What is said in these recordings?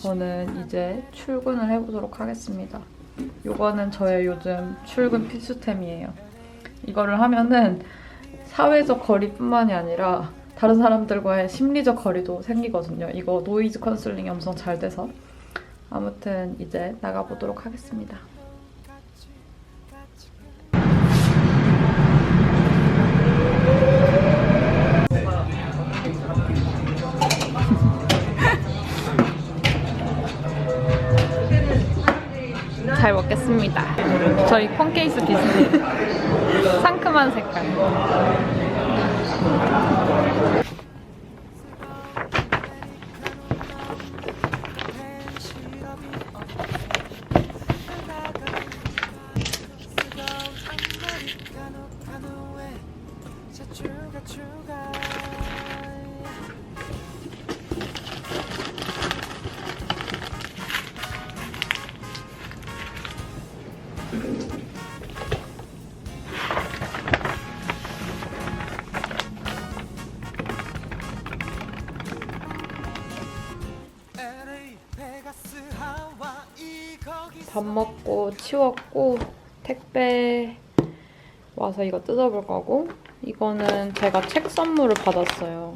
저는 이제 출근을 해보도록 하겠습니다. 이거는 저의 요즘 출근 필수템이에요. 이거를 하면은 사회적 거리뿐만이 아니라 다른 사람들과의 심리적 거리도 생기거든요. 이거 노이즈 컨슬링이 엄청 잘 돼서. 아무튼 이제 나가보도록 하겠습니다. 잘 먹겠습니다. 저희 콘 케이스 비슷해요. 상큼한 색깔. 밥 먹고 치웠고 택배 와서 이거 뜯어볼 거고 이거는 제가 책 선물을 받았어요.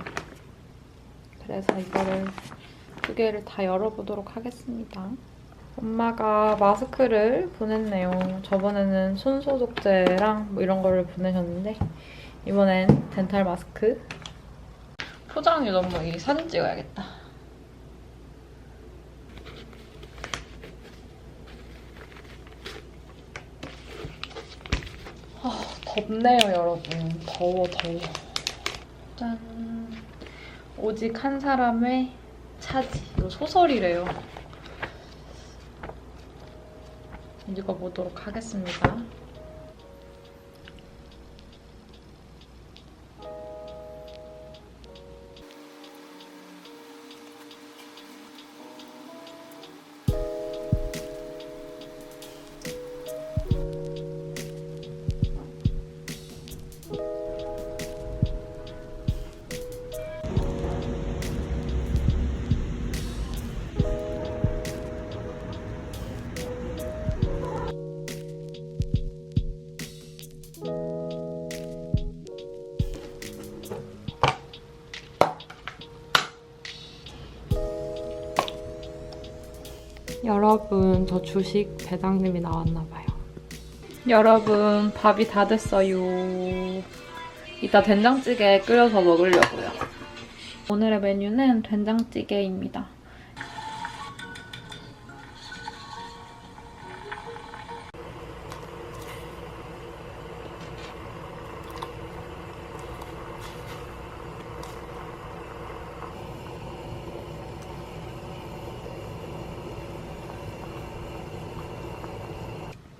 그래서 이거를 두 개를 다 열어보도록 하겠습니다. 엄마가 마스크를 보냈네요. 저번에는 손 소독제랑 뭐 이런 거를 보내셨는데 이번엔 덴탈 마스크. 포장이 너무 이 사진 찍어야겠다. 아, 덥네요, 여러분. 더워, 더워. 짠. 오직 한 사람의 차지. 이거 소설이래요. 읽어보도록 하겠습니다. 여러분, 저 주식 배당님이 나왔나봐요. 여러분, 밥이 다 됐어요. 이따 된장찌개 끓여서 먹으려고요. 오늘의 메뉴는 된장찌개입니다.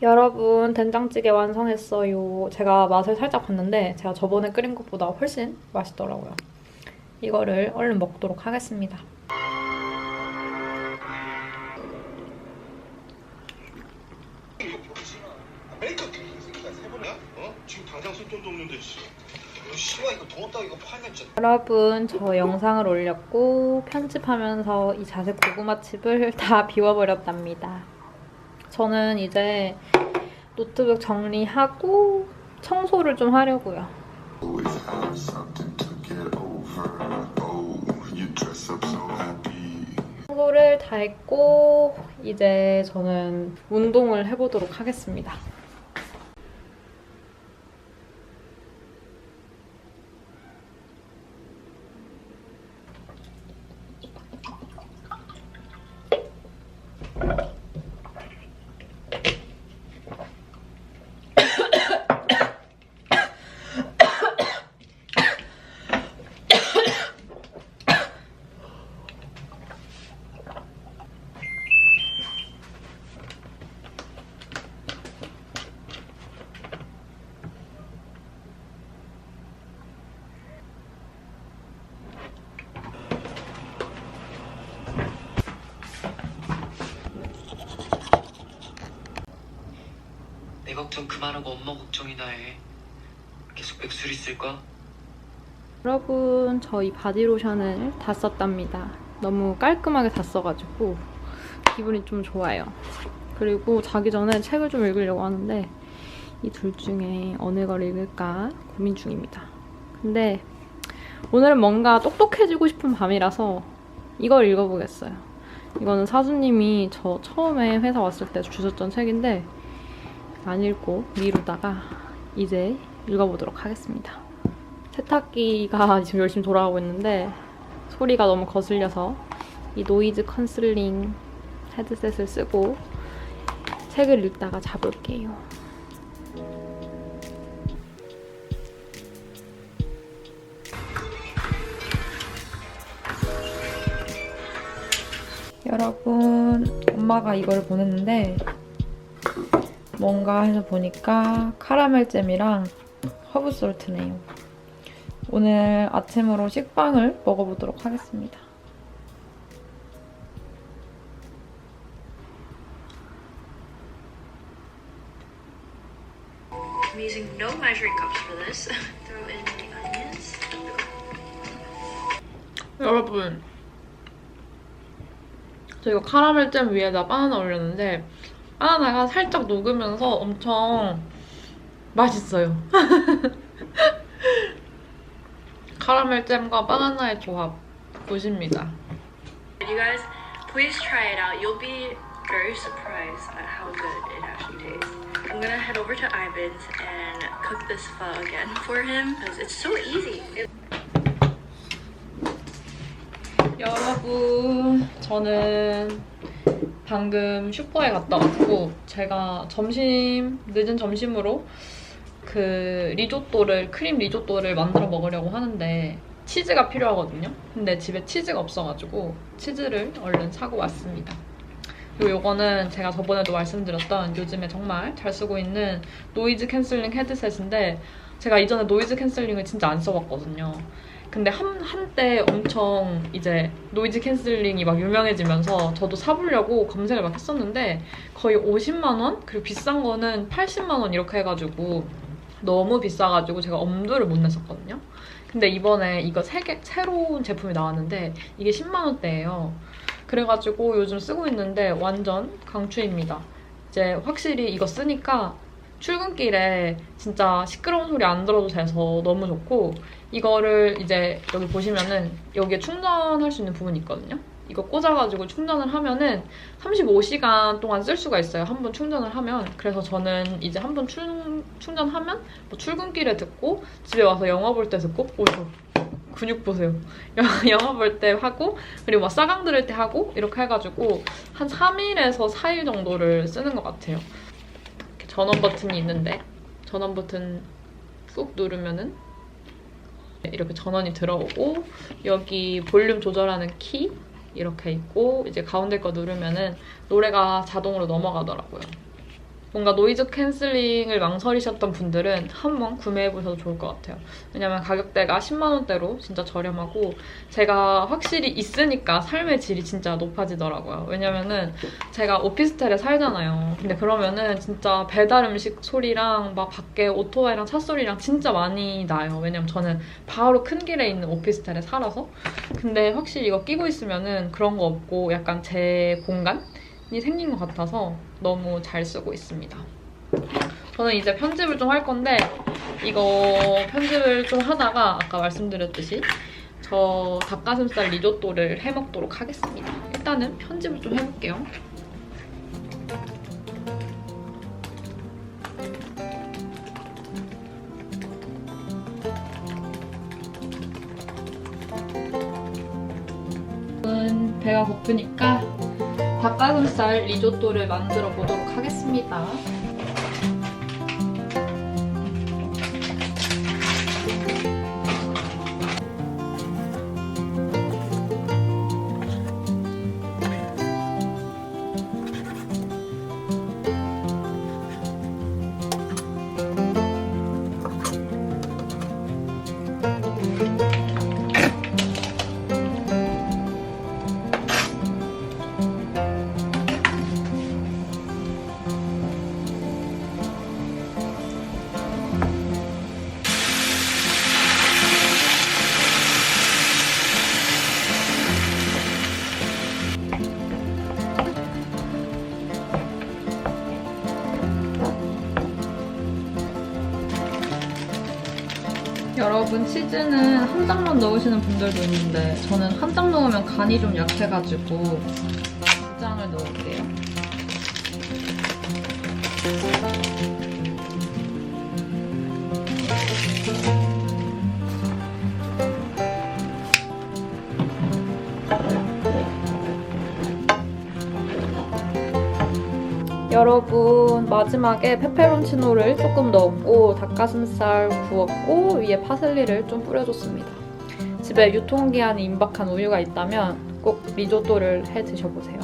여러분 된장찌개 완성했어요. 제가 맛을 살짝 봤는데 제가 저번에 끓인 것보다 훨씬 맛있더라고요. 이거를 얼른 먹도록 하겠습니다. 여러분 저 영상을 올렸고 편집하면서 이 자색 고구마칩을 다 비워버렸답니다. 저는 이제 노트북 정리하고 청소를 좀 하려고요. Oh. 청소를 다 했고 이제 저는 운동을 해보도록 하겠습니다. 걱정 그만하고 엄마 걱정이나 해. 계속 백수리 쓸까? 여러분 저희 바디로션을 다 썼답니다. 너무 깔끔하게 다 써가지고 기분이 좀 좋아요. 그리고 자기 전에 책을 좀 읽으려고 하는데 이 둘 중에 어느 걸 읽을까 고민 중입니다. 근데 오늘은 뭔가 똑똑해지고 싶은 밤이라서 이걸 읽어보겠어요. 이거는 사수님이 저 처음에 회사 왔을 때 주셨던 책인데 안 읽고 미루다가 이제 읽어보도록 하겠습니다. 세탁기가 지금 열심히 돌아가고 있는데 소리가 너무 거슬려서 이 노이즈 컨슬링 헤드셋을 쓰고 책을 읽다가 자볼게요. 여러분, 엄마가 이걸 보냈는데 뭔가 해서 보니까 카라멜 잼이랑 허브 솔트네요. 오늘 아침으로 식빵을 먹어보도록 하겠습니다. I'm using no measuring cups for this. Throw in the onions. 여러분, 저 이거 카라멜 잼 위에다 바나나 올렸는데 바나나가 살짝 녹으면서 엄청 맛있어요. 카라멜 잼과 바나나의 조합 보십니다. You guys, please try it out. You'll be very surprised at how good it actually tastes. I'm gonna head over to Ivan's and cook this pho again for him because it's so easy. It- 여러분, 저는 방금 슈퍼에 갔다 왔고 제가 점심 늦은 점심으로 그 리조또를 크림 리조또를 만들어 먹으려고 하는데 치즈가 필요하거든요. 근데 집에 치즈가 없어가지고 치즈를 얼른 사고 왔습니다. 그리고 이거는 제가 저번에도 말씀드렸던 요즘에 정말 잘 쓰고 있는 노이즈 캔슬링 헤드셋인데 제가 이전에 노이즈 캔슬링을 진짜 안 써봤거든요. 근데 한, 한때 엄청 이제 노이즈 캔슬링이 막 유명해지면서 저도 사보려고 검색을 막 했었는데 거의 50만원? 그리고 비싼 거는 80만원 이렇게 해가지고 너무 비싸가지고 제가 엄두를 못 냈었거든요. 근데 이번에 이거 세 개, 새로운 제품이 나왔는데 이게 10만원대예요. 그래가지고 요즘 쓰고 있는데 완전 강추입니다. 이제 확실히 이거 쓰니까 출근길에 진짜 시끄러운 소리 안 들어도 돼서 너무 좋고 이거를 이제 여기 보시면은 여기에 충전할 수 있는 부분이 있거든요. 이거 꽂아가지고 충전을 하면은 35시간 동안 쓸 수가 있어요. 한 번 충전을 하면. 그래서 저는 이제 한 번 충전하면 뭐 출근길에 듣고 집에 와서 영화 볼 때 듣고 오저 근육 보세요. 영화 볼 때 하고 그리고 막 싸강 들을 때 하고 이렇게 해가지고 한 3일에서 4일 정도를 쓰는 것 같아요. 전원 버튼이 있는데 전원 버튼 꾹 누르면은 이렇게 전원이 들어오고 여기 볼륨 조절하는 키 이렇게 있고 이제 가운데 거 누르면은 노래가 자동으로 넘어가더라고요. 뭔가 노이즈 캔슬링을 망설이셨던 분들은 한번 구매해보셔도 좋을 것 같아요. 왜냐면 가격대가 10만원대로 진짜 저렴하고 제가 확실히 있으니까 삶의 질이 진짜 높아지더라고요. 왜냐면은 제가 오피스텔에 살잖아요. 근데 그러면은 진짜 배달 음식 소리랑 막 밖에 오토바이랑 차 소리랑 진짜 많이 나요. 왜냐면 저는 바로 큰 길에 있는 오피스텔에 살아서. 근데 확실히 이거 끼고 있으면은 그런 거 없고 약간 제 공간 이 생긴 것 같아서 너무 잘 쓰고 있습니다. 저는 이제 편집을 좀 할 건데 이거 편집을 좀 하다가 아까 말씀드렸듯이 저 닭가슴살 리조또를 해 먹도록 하겠습니다. 일단은 편집을 좀 해볼게요. 저는 배가 고프니까 닭가슴살 리조또를 만들어 보도록 하겠습니다. 여러분 치즈는 한 장만 넣으시는 분들도 있는데 저는 한 장 넣으면 간이 좀 약해가지고 여러분 마지막에 페페론치노를 조금 넣었고 닭가슴살 구웠고 위에 파슬리를 좀 뿌려줬습니다. 집에 유통기한이 임박한 우유가 있다면 꼭 리조또를 해 드셔보세요.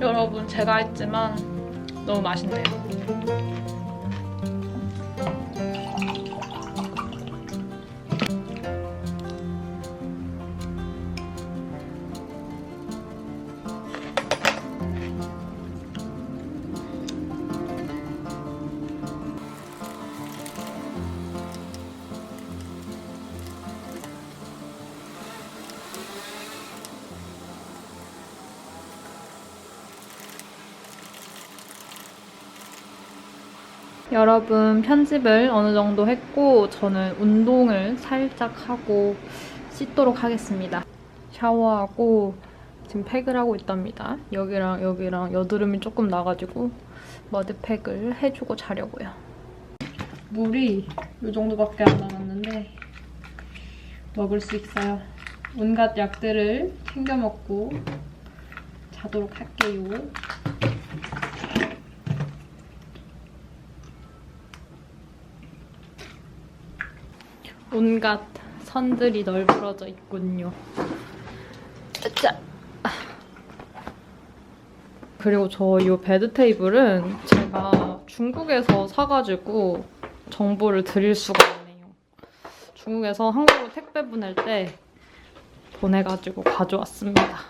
여러분 제가 했지만 너무 맛있네요. 여러분 편집을 어느 정도 했고 저는 운동을 살짝 하고 씻도록 하겠습니다. 샤워하고 지금 팩을 하고 있답니다. 여기랑 여기랑 여드름이 조금 나가지고 머드팩을 해주고 자려고요. 물이 이 정도밖에 안 남았는데 먹을 수 있어요. 온갖 약들을 챙겨 먹고 자도록 할게요. 온갖 선들이 널브러져 있군요. 짜. 그리고 저 이 베드 테이블은 제가 중국에서 사가지고 정보를 드릴 수가 없네요. 중국에서 한국으로 택배 보낼 때 보내가지고 가져왔습니다.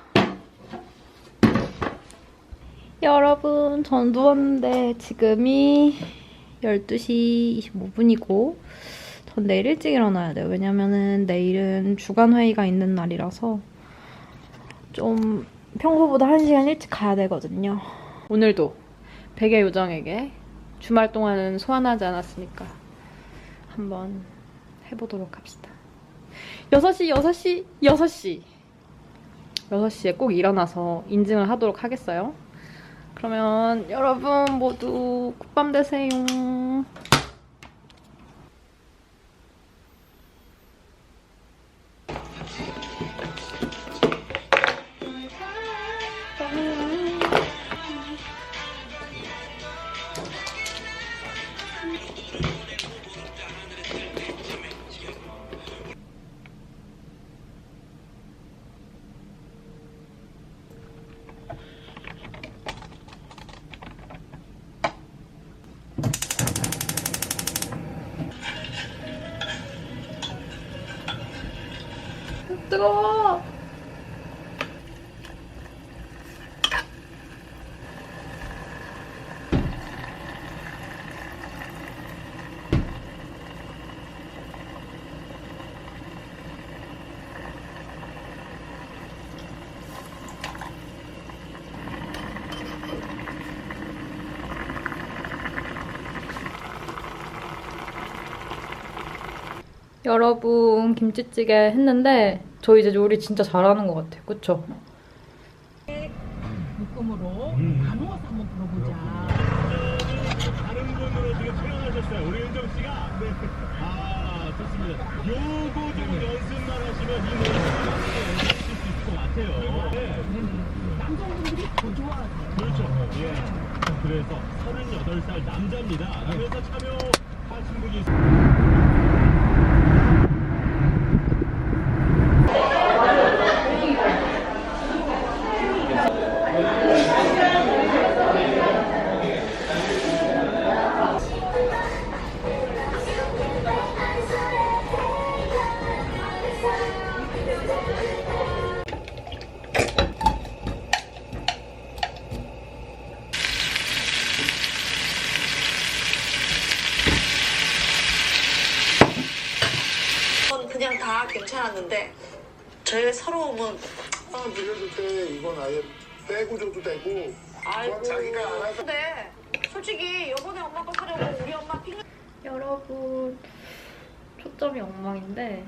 여러분, 전 누웠는데 지금이 12시 25분이고 전 내일 일찍 일어나야 돼요. 왜냐면은 내일은 주간 회의가 있는 날이라서 좀 평소보다 1시간 일찍 가야 되거든요. 오늘도 베개 요정에게 주말 동안은 소환하지 않았으니까 한번 해보도록 합시다. 6시, 6시, 6시. 6시에 꼭 일어나서 인증을 하도록 하겠어요. 그러면 여러분 모두 굿밤 되세요. Bye. 여러분 김치찌개 했는데 저 이제 요리 진짜 잘하는 것 같아요. 그쵸? 묶음으로 안 누워서 한번 불어보자. 다른 분으로 지금 출연하셨어요. 우리 은정 씨가. 네. 아, 좋습니다. 요거 좀 연습만 하시면 이 노래 하실 수 있을 것 같아요. 네. 남성분들이 더 좋아하죠. 그렇죠. 예. 그래서 38살 남자입니다. 그래서 참여하신 분이 있습니다. 다 괜찮았는데 저의 서러움은 사람 빌려줄 때 이건 아예 빼고 줘도 되고 아이고. 자기가 알아서 근데 솔직히 요번에 엄마 거 사려고 우리 엄마 핑 여러분 초점이 엉망인데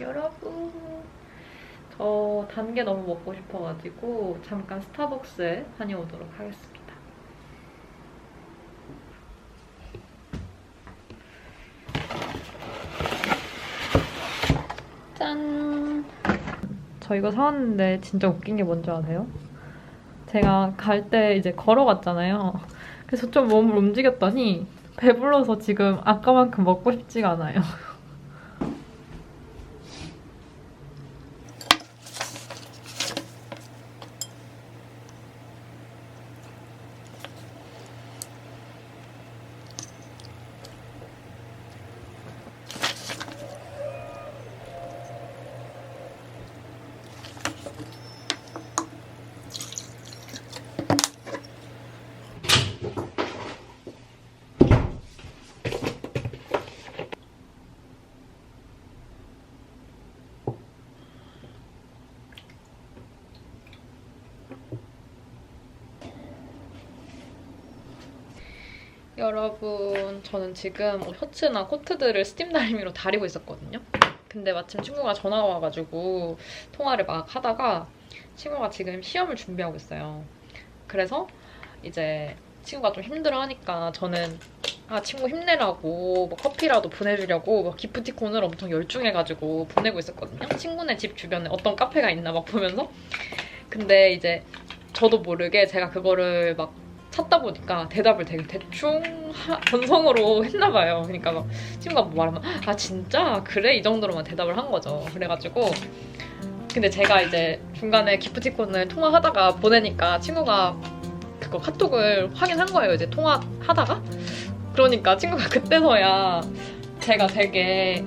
여러분 저단게 너무 먹고 싶어가지고 잠깐 스타벅스에 다녀오도록 하겠습니다. 짠! 저 이거 사왔는데 진짜 웃긴 게 뭔지 아세요? 제가 갈 때 이제 걸어갔잖아요. 그래서 좀 몸을 움직였더니 배불러서 지금 아까만큼 먹고 싶지가 않아요. 여러분, 저는 지금 셔츠나 코트들을 스팀 다리미로 다리고 있었거든요. 근데 마침 친구가 전화가 와가지고 통화를 막 하다가 친구가 지금 시험을 준비하고 있어요. 그래서 이제 친구가 좀 힘들어하니까 저는 아 친구 힘내라고 뭐 커피라도 보내주려고 막 기프티콘을 엄청 열중해가지고 보내고 있었거든요. 친구네 집 주변에 어떤 카페가 있나 막 보면서 근데 이제 저도 모르게 제가 그거를 막 찾다 보니까 대답을 되게 대충 하- 건성으로 했나 봐요. 그러니까 막 친구가 뭐 말하면 아 진짜 그래 이 정도로만 대답을 한 거죠. 그래가지고 근데 제가 이제 중간에 기프티콘을 통화하다가 보내니까 친구가 그거 카톡을 확인한 거예요. 이제 통화하다가 그러니까 친구가 그때서야 제가 되게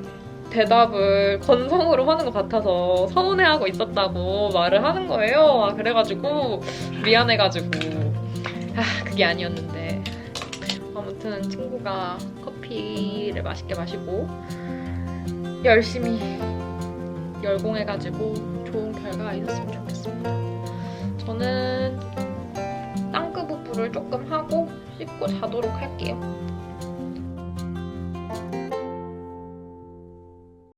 대답을 건성으로 하는 것 같아서 서운해하고 있었다고 말을 하는 거예요. 아, 그래가지고 미안해가지고 아 그게 아니었는데 아무튼 친구가 커피를 맛있게 마시고 열심히 열공해가지고 좋은 결과가 있었으면 좋겠습니다. 저는 땅끄 부부를 조금 하고 씻고 자도록 할게요.